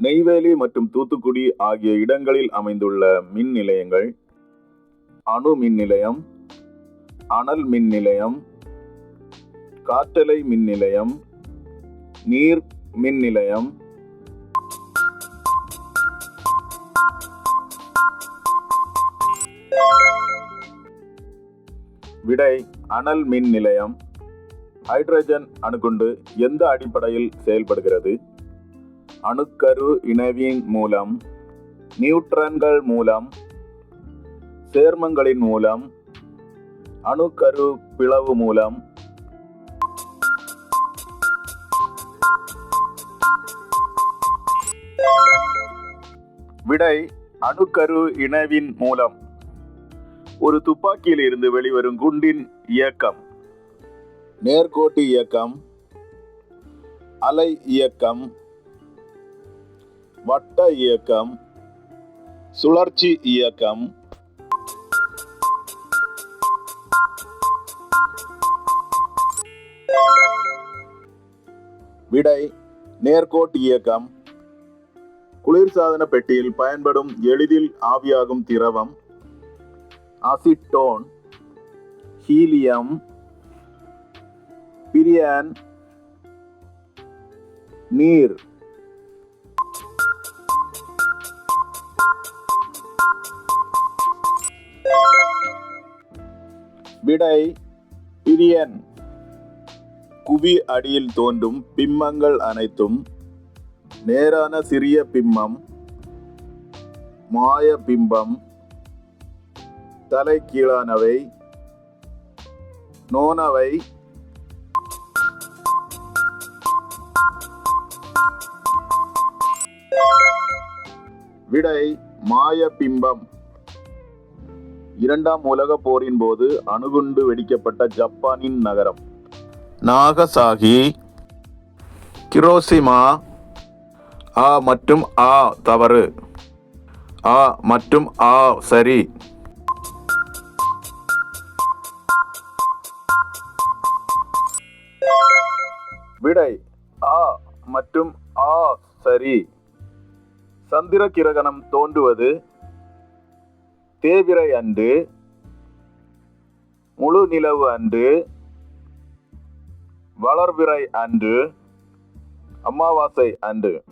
நெய்வேலி மற்றும் தூத்துக்குடி ஆகிய இடங்களில் அமைந்துள்ள மின் நிலையங்கள் அணு மின் நிலையம் அனல் மின் நிலையம் காற்றலை மின் நிலையம் நீர் மின் நிலையம் விடை அனல் மின் நிலையம். ஹைட்ரஜன் அணுகுண்டு எந்த அடிப்படையில் செயல்படுகிறது? அணுக்கரு இணைவின் மூலம் நியூட்ரன்கள் மூலம் சேர்மங்களின் மூலம் அணுக்கரு பிளவு மூலம். விடை அணுக்கரு இணைவின் மூலம். ஒரு துப்பாக்கியில் இருந்து வெளிவரும் குண்டின் இயக்கம். நேர்கோட்டு இயக்கம். அலை இயக்கம். வட்ட இயக்கம் சுழற்சி இயக்கம். விடை நேர்கோட்டு இயக்கம். குளிர்சாதன பெட்டியில் பயன்படும் எளிதில் ஆவியாகும் திரவம். அசிட்டோன் ஹீலியம் பிரியன் நீர். விடை பிரியன். குவி அடியில் தோன்றும் பிம்மங்கள் அனைத்தும் நேரான சிறிய பிம்மம் மாய பிம்பம் தலைகீழானவை நோனவை. விடை மாய பிம்பம். இரண்டாம் உலகப் போரின் போது அணுகுண்டு வெடிக்கப்பட்ட ஜப்பானின் நகரம். நாகசாகி கிரோசிமா ஆ மற்றும் ஆ தவறு. ஆ மற்றும் ஆ சரி. விடை ஆ மற்றும் ஆ சரி. சந்திர கிரகணம் தோன்றுவது தேவிரை அன்று முழு நிலவு அன்று வளர்பிறை அன்று அமாவாசை அன்று.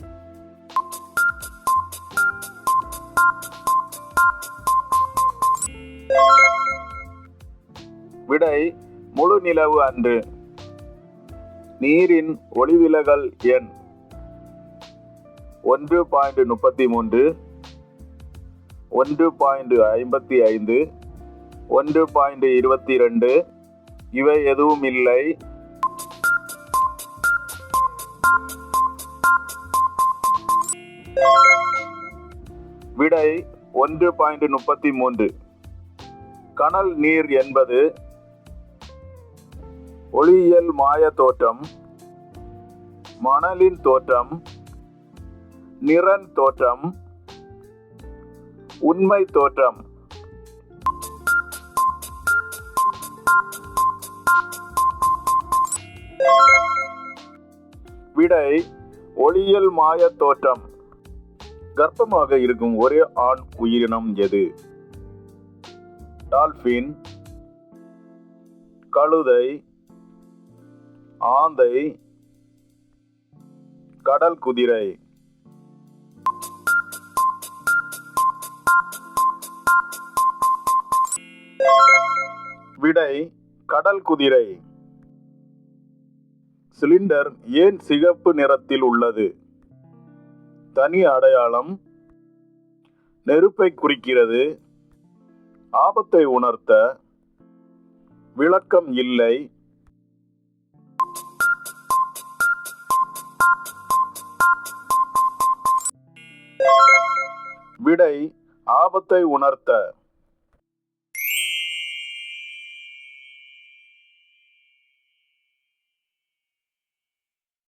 விடை முழு நிலவு அன்று. நீரின் ஒளிவிலகல் எண் ஒன்று பாயிண்ட் முப்பத்தி மூன்று. ஒன்று பாயிண்ட் ஐம்பத்தி ஐந்து ஒன்று பாயிண்ட் இருபத்தி ரெண்டு இவை எதுவும் இல்லை. விடை ஒன்று பாயிண்ட் முப்பத்தி மூன்று. கனல் நீர் என்பது ஒளியியல் மாய தோற்றம் மணலின் தோற்றம் நிறன் தோற்றம் உண்மை தோற்றம். விடை ஒளியியல் மாய தோற்றம். கர்ப்பமாக இருக்கும் ஒரே ஆண் உயிரினம் எது? டால்பின். கழுதை. ஆந்தை. கடல் குதிரை. விடை கடல் குதிரை. சிலிண்டர் ஏன் சிகப்பு நிறத்தில் உள்ளது? தனி அடையாளம். நெருப்பை குறிக்கிறது. ஆபத்தை உணர்த்த. விளக்கம் இல்லை. விடை ஆபத்தை உணர்த்த.